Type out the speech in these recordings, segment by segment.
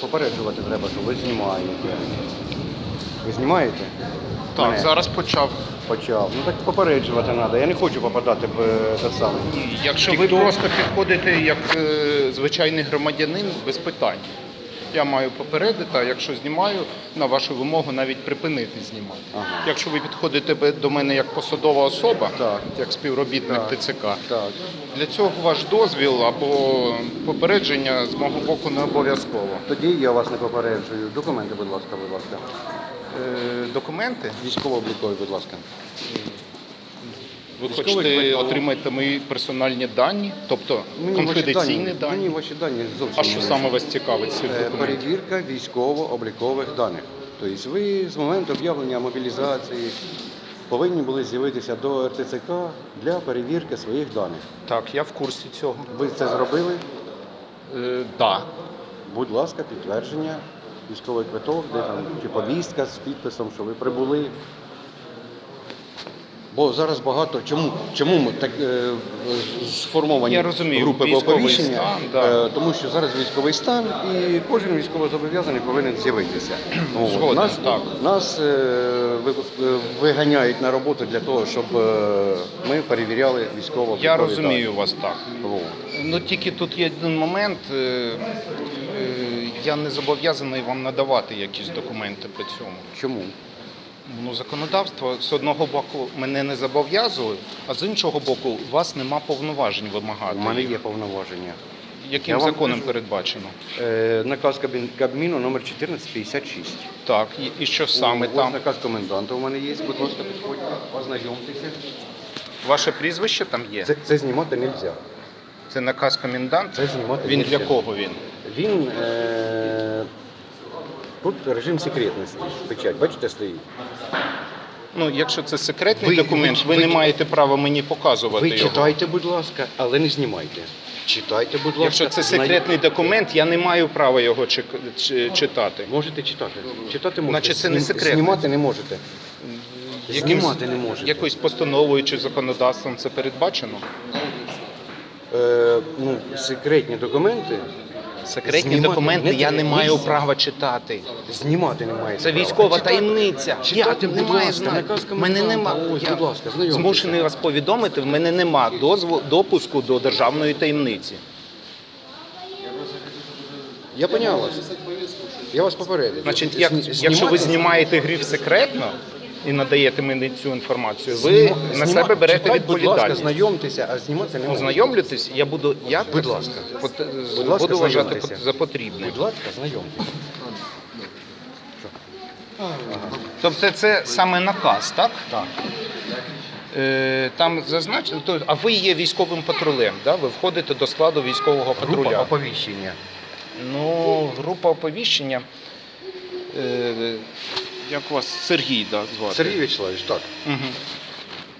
попереджувати треба, що ви знімаєте. Ви знімаєте? Так, Мене зараз почав. почав. Ну так попереджувати треба. Я не хочу попадати в е, те саме. Якщо ви TikTok. просто підходите як е, звичайний громадянин, без питань. Я маю попередити, а якщо знімаю, на вашу вимогу навіть припинити знімати. Ага. Якщо ви підходите до мене як посадова особа, Так. як співробітник Так. ТЦК, Так. для цього ваш дозвіл або попередження з мого боку не обов'язково. Тоді я вас не попереджую. Документи, будь ласка, будь ласка. Е, Документи Військово-облікові, будь ласка. Ви хочете отримати мої персональні дані, тобто Мені конфіденційні ваші дані. Мені ваші дані зовсім А що саме вас цікавить Е. Перевірка військово-облікових даних. Тобто ви з моменту об'явлення мобілізації повинні були з'явитися до РТЦК для перевірки своїх даних. Так, я в курсі цього. Ви це зробили? Е, да. Будь ласка, підтвердження, військовий квиток, де там чи повістка з підписом, що ви прибули. Бо зараз багато. Чому, чому ми так е, сформовані Я розумію, групи військовий оповіщення? стан, да. Е, тому що зараз військовий стан і кожен військовозобов'язаний повинен з'явитися. От. Згоден, нас так. нас е, ви- е, виганяють на роботу для того, щоб е, ми перевіряли військово Я розумію вас так. Ну тільки тут є один момент. е, е, Я не зобов'язаний вам надавати якісь документи при цьому. Чому? Ну, законодавство з одного боку мене не зобов'язує, а з іншого боку, у вас нема повноважень вимагати. У мене є повноваження. Яким Я вам законом кажу. передбачено? Е, наказ Кабін- Кабміну номер 1456. Так, і, і що саме Ось там? наказ коменданта у мене є, будь ласка, підходьте, ознайомтеся. Ваше прізвище там є? Це, це знімати не можна. Це наказ коменданта? Це знімати Він нельзя. для кого він? Він е, тут режим секретності. Печать, бачите, стоїть. Ну, якщо це секретний Ви- документ, ви- ви, не маєте права мені показувати Ви його. читайте, будь ласка, але не знімайте. Читайте, будь ласка. Якщо це знай- секретний документ, я не маю права його чек- чи- читати. Можете читати. Читати можете. Значить, це не Знім- секретний. Знімати не можете. Якимсь- Знімати не можете. Якоюсь постановою чи законодавством це передбачено? Е, ну, секретні документи Секретні Знімати документи не я не маю права читати. знімати не маєте Це військова таємниця. Читати, я будь не маю ласка, знати. наказ мене нема. Ось, я будь ласка, знайомтеся. змушений вас повідомити, в мене нема дозволу допуску до державної таємниці. Я поняв вас. Я вас попередив. Значить, як, якщо ви знімаєте гриф секретно і надаєте мені цю інформацію, ви Зніма- на себе берете читайте, Будь ласка, відповідальність. знайомтеся, а знімати не можна. Ознайомлюйтесь, я буду я Будь ласка. пот- Будь ласка, буду вважати знайомтеся. за потрібне. Будь ласка, знайомтеся. Тобто це саме наказ, так? Так. Е, там зазначено, то, а ви є військовим патрулем, да? ви входите до складу військового патруля. Група оповіщення. Ну, група оповіщення. Е, як вас Сергій да, звати? Сергій Вячеславович, так. Угу.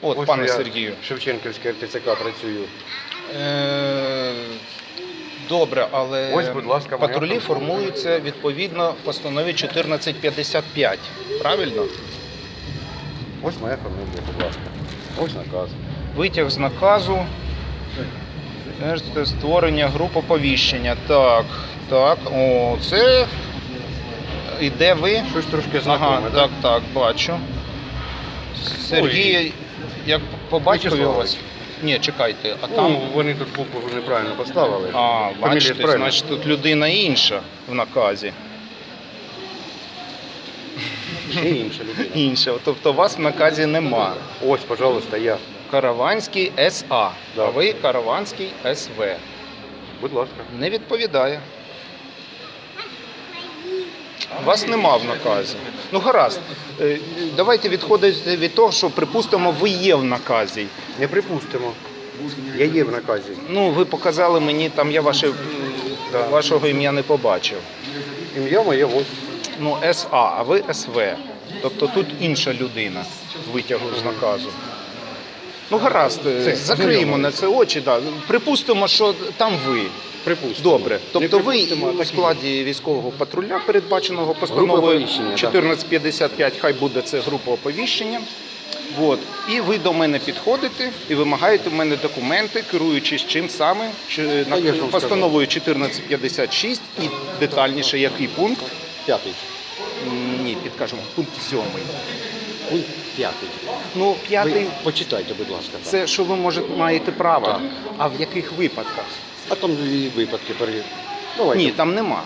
От, Ось пане я Сергію. в Шевченківській РТЦК працюю. Е, добре, але Ось, будь ласка, моя патрулі фамілія. формуються відповідно постанові 1455. Правильно? Ось моя фамілія, будь ласка. Ось наказ. Витяг з наказу. Е, Створення груп оповіщення. Так, так. О, це. І де ви? Щось трошки знакоме, Ага, так, так, бачу. Сергій, як по батькові у Вячеславович. вас? Ні, чекайте, а Там там. Ну, вони тут букву неправильно поставили. А, Фамілія бачите, правильна. значить тут людина інша в наказі. Ще інша людина. Інша. Тобто вас в наказі нема. Ось, пожалуйста, я. Караванський СА, Да. а ви Караванський СВ. Будь ласка. Не відповідає. Вас нема в наказі. Ну гаразд. Е, Давайте відходити від того, що припустимо, ви є в наказі. Не припустимо. Я є в наказі. Ну, ви показали мені, там я ваше, Да. вашого ім'я не побачив. Ім'я моє ось. Ну, СА, а ви СВ. Тобто тут інша людина в витягу з наказу. Ну, гаразд, Це, закриємо на це очі. Да. Припустимо, що там ви. Припустимо. Добре. Тобто ви припустимо, у так і складі військового патруля, передбаченого постановою оповіщення, так. 1455, хай буде це група оповіщення. От. І ви до мене підходите і вимагаєте в мене документи, керуючись чим саме Чи- на- я ж вам постановою 1456 і детальніше який пункт? П'ятий. Ні, підкажемо, пункт сьомий. Пункт п'ятий. Ну, п'ятий Ви почитайте, будь ласка. там. це що ви можете маєте право. Так. А в яких випадках? А там і випадки перевір. Давайте. Ні, там нема.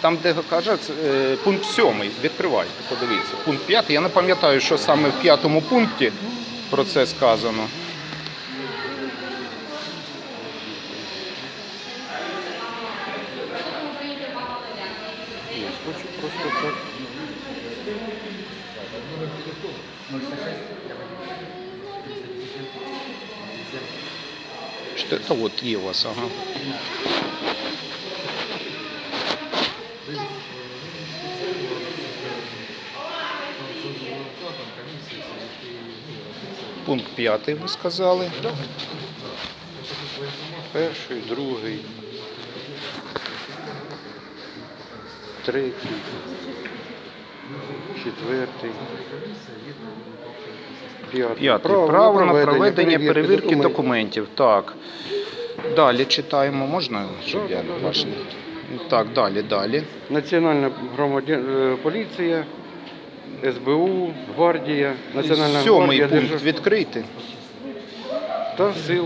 Там, де кажуть, е, пункт сьомий, відкривайте, подивіться. Пункт п'ятий. Я не пам'ятаю, що саме в п'ятому пункті про це сказано. Хочу просто так. Що це от є ага. Пункт п'ятий ви сказали. Перший, другий, третій, четвертий, п'ятий. Право, на проведення перевірки документів. Так. Далі читаємо. Можна, щоб я ваш... Так, далі, далі. Національна громадян... е, поліція, СБУ, гвардія, Національна Сьомий гвардія пункт держав- відкрити. та сил.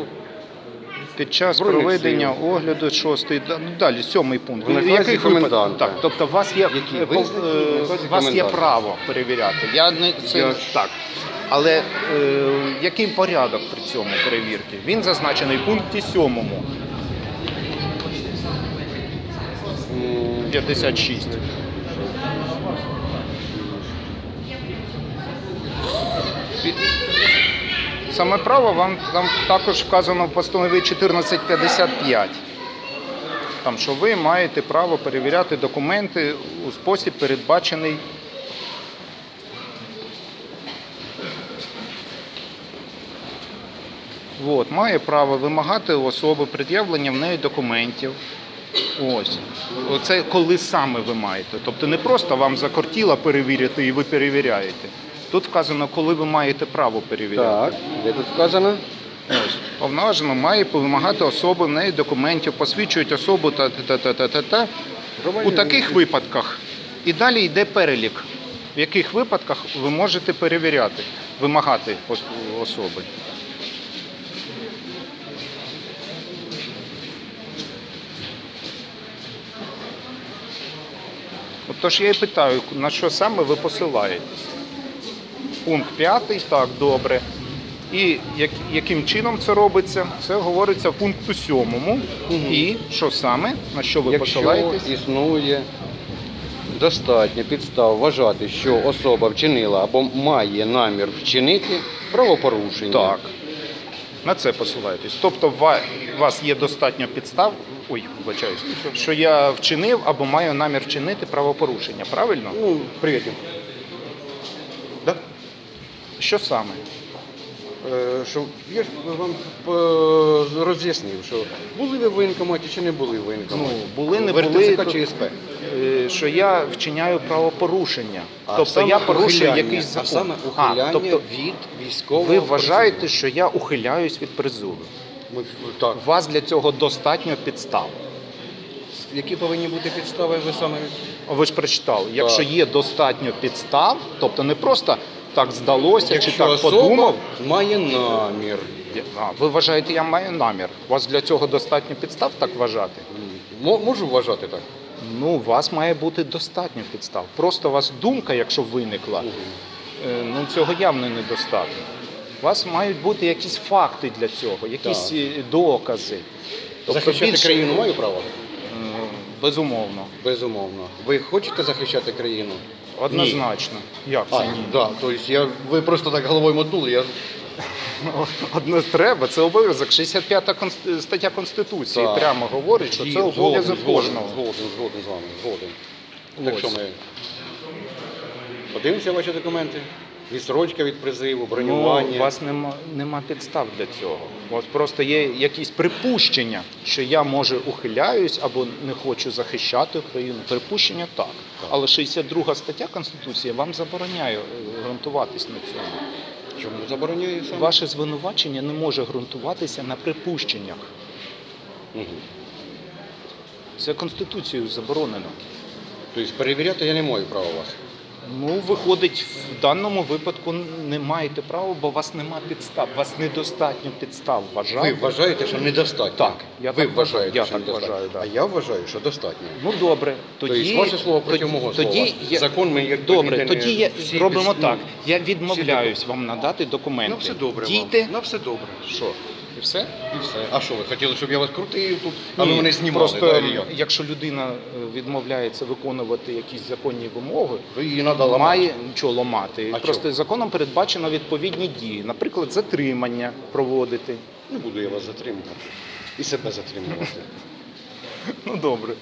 Під час Збройних проведення огляду шостий, да- ну, далі сьомий пункт. В наказі Яких коменданта. Так, тобто у вас є, е, пов- е, в наказі у вас є коменданта. право перевіряти. Я не це Я так. Але е, який порядок при цьому перевірки? Він зазначений в пункті сьомому. М, 56. Саме право вам там також вказано в постанові 1455. Там, що ви маєте право перевіряти документи у спосіб передбачений. От, має право вимагати у особи пред'явлення в неї документів. Ось. Оце коли саме ви маєте. Тобто не просто вам закортіло перевірити і ви перевіряєте. Тут вказано, коли ви маєте право перевіряти. Так, де тут вказано? Ось. Повноважено має вимагати особи в неї документів, посвідчують особу та та та та та та У таких випадках. І далі йде перелік, в яких випадках ви можете перевіряти, вимагати особи. Тож я і питаю, на що саме ви посилаєтесь? Пункт п'ятий, так, добре. І як, яким чином це робиться? Це говориться в пункту сьомому. І що саме, на що ви Якщо посилаєтесь? існує достатньо підстав вважати, що особа вчинила або має намір вчинити правопорушення. Так. На це посилаєтесь. Тобто у вас є достатньо підстав, ой, вибачаюсь, що я вчинив або маю намір вчинити правопорушення, правильно? Ну, привіт. Да? Що саме? Е, що я ж вам е, роз'яснив, що були ви в воєнкоматі чи не були в воєнкоматі? Ну, були, не були, чи СП? Е, Що я вчиняю правопорушення. А тобто саме я порушую ухиляння, якийсь закон. А саме ухиляння тобто від військового ви вважаєте, призову. що я ухиляюсь від призову. Ми, так. У вас для цього достатньо підстав. Які повинні бути підстави, ви саме Ви ж прочитали, якщо є достатньо підстав, тобто не просто так здалося Якщо чи так особа подумав. має намір. А, ви вважаєте, я маю намір. У вас для цього достатньо підстав так вважати? М- Можу вважати так? Ну, у вас має бути достатньо підстав. Просто у вас думка, якщо виникла, е, ну цього явно недостатньо. У вас мають бути якісь факти для цього, якісь Так. е, докази. Тобто Захищати більше- країну маю право? М, Безумовно. Безумовно. Ви хочете захищати країну? Однозначно. Як це А, ні? да, тобто я, ви просто так головою мотнули, я Одне треба, це обов'язок. 65 конст- стаття Конституції Так. прямо говорить, що це Згоден, обов'язок згоден, кожного. Згоден, згоден з вами, згоден. Так Ось. що ми подивимося ваші документи. Відсрочка від призиву, Ну, бронювання. у вас нема, нема підстав для цього. От просто є якісь припущення, що я може ухиляюсь або не хочу захищати Україну. Припущення так. Але 62 стаття Конституції вам забороняє е, ґрунтуватись на цьому. Чому забороняє саме? Ваше звинувачення не може ґрунтуватися на припущеннях. Мгм. Це Конституцією заборонено. Тобто перевіряти я не маю права вас. Ну, виходить, в даному випадку не маєте права, бо у вас нема підстав. У вас недостатньо підстав. Ви Вважаєте? що недостатньо. Так, я ви так вважаєте, я що так недостатньо. вважаю, да. А я вважаю, що достатньо. Ну добре, тоді Тобто, ваше слово проти тоді- мого тоді слова. я- Закон ми як добре. Тоді я всі робимо без- так. ну, Я відмовляюсь вам надати документи. Ну все добре Дійте. вам. Ну все добре. Що? І все? І все. А що ви хотіли, щоб я вас крутив тут? А Ні, ви мене знімали, Просто да, і якщо людина е, відмовляється виконувати якісь законні вимоги, Ви її надали. має нічого ламати. А Просто чого? законом передбачено відповідні дії, наприклад, затримання проводити. Не буду я вас затримувати. І себе затримувати. Ну добре.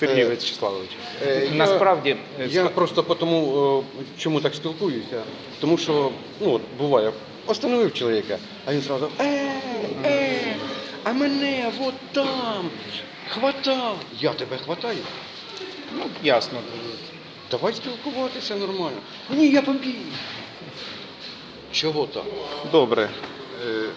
Сергій Вячеславович. Е, я- Насправді е, Я ска- просто по тому, е, чому так спілкуюся, тому що, ну, от буває, остановив чоловіка, а він зразу е, е, а мене от там хватав. Я тебе хватаю. ну, ясно. Давай спілкуватися нормально. Ні, я побіг. Чого так? Добре. Е,